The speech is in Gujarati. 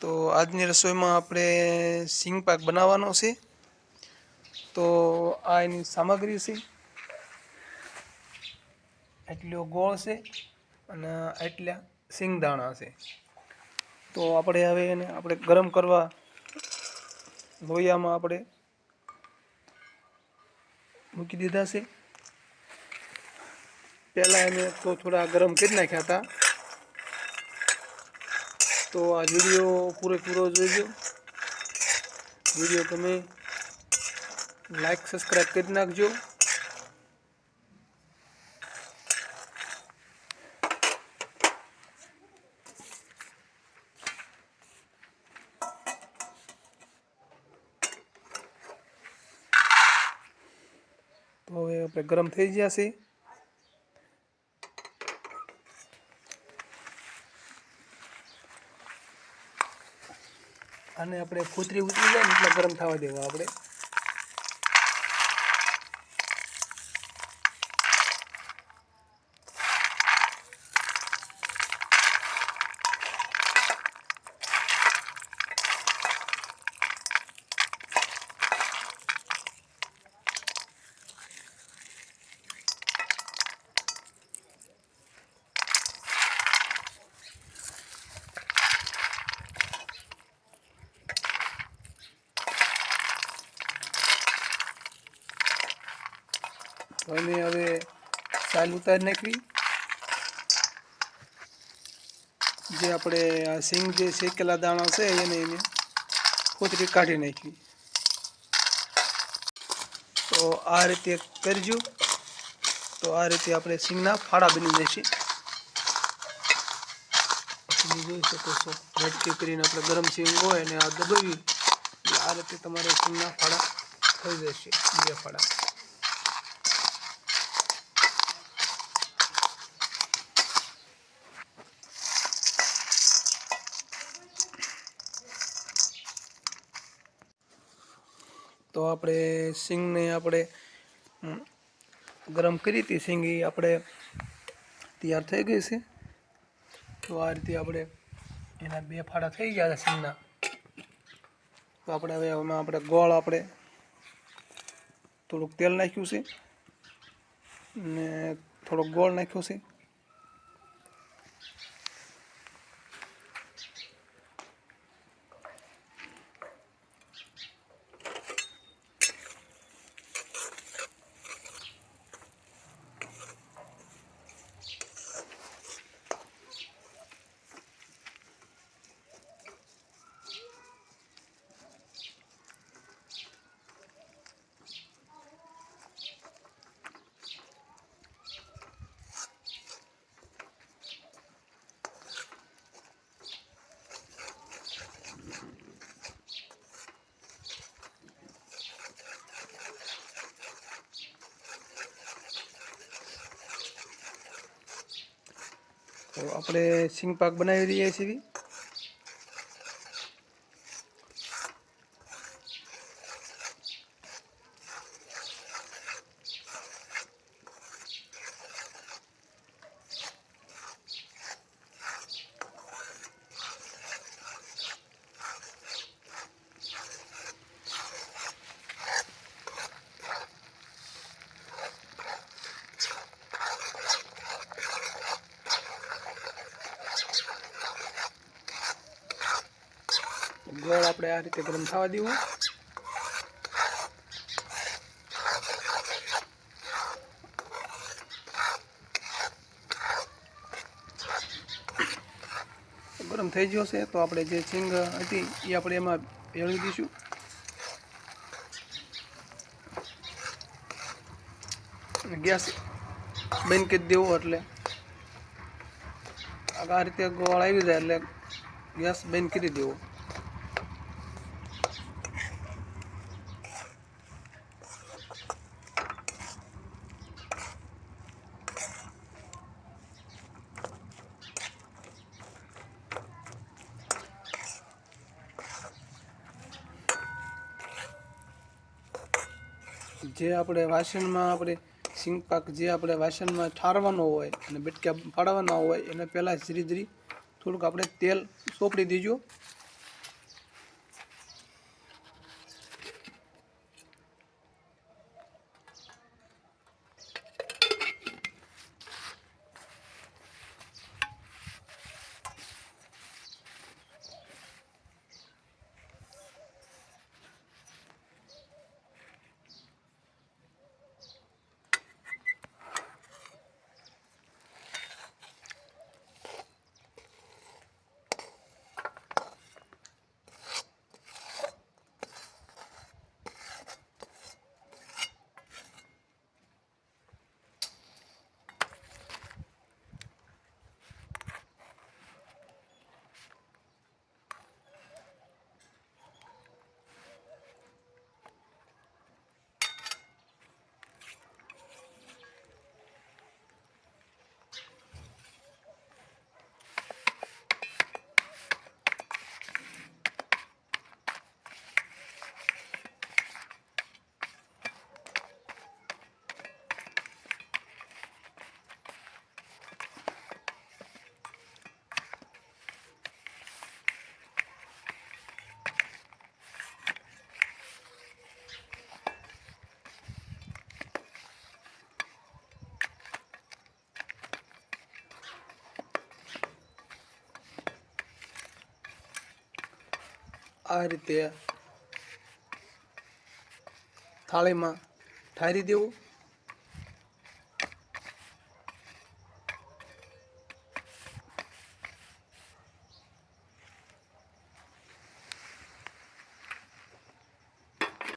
તો આજની રસોઈમાં આપણે સિંગ પાક બનાવવાનો છે. તો આ એની સામગ્રી છે. એટલો ગોળ છે અને એટલા સિંગદાણા છે. તો આપણે હવે એને આપણે ગરમ કરવા લોહિયામાં આપણે મૂકી દીધા છે. પહેલાં એને તો થોડા ગરમ કરી નાખ્યા હતા. તો આ વીડિયો પૂરેપૂરો જોઈજો વીડિયો તમે લાઈક સબસ્ક્રાઈબ કરી નાખજો તો હવે આપણે ગરમ થઈ ગયા છે અને આપણે કૂતરી ઉતરી જાય ને એટલે ગરમ થવા દેવા આપણે. એને હવે સાલ ઉતારી નાખવી. જે આપણે આ સિંગ જે શેકેલા દાણા છે એને એને ફૂતરી કાઢી નાખવી. તો આ રીતે કરજો. તો આ રીતે આપણે સિંગના ફાળા બની જશે તમે જોઈ શકો છો ઝટકી કરીને આપણે ગરમ સિંગ હોય અને આ દબાવી આ રીતે તમારે સિંગના ફાળા થઈ જશે, બે ફાડા તો આપણે સિંગને આપણે ગરમ કરી હતી સિંગ આપણે તૈયાર થઈ ગઈ છે. તો આ રીતે આપણે એના બે ફાડા થઈ ગયા છે સિંગના. તો આપણે હવે એમાં આપણે ગોળ આપણે થોડુંક તેલ નાખ્યું છે ને થોડોક ગોળ નાખ્યો છે. તો આપણે સિંગ પાક બનાવી રહ્યા છીએ ગોળ આપણે આ રીતે ગરમ થવા દેવું ગરમ થઈ ગયો છે, તો આપણે જે સિંગ હતી, એ આપણે એમાં ભેળવી દઈશું. ગેસ બંધ કરી દેવો એટલે. આ રીતે ગોળ આવી જાય એટલે ગેસ બંધ કરી દેવો. જે આપણે વાસણમાં આપણે સિંગ પાક જે આપણે વાસણમાં ઠારવાનો હોય અને બેટકા પાડવાના હોય એને પહેલાં ધીરે ધીરે થોડુંક આપણે તેલ સોંપડી દીજો. આ રીતે થાળીમાં ઠારી દેવું.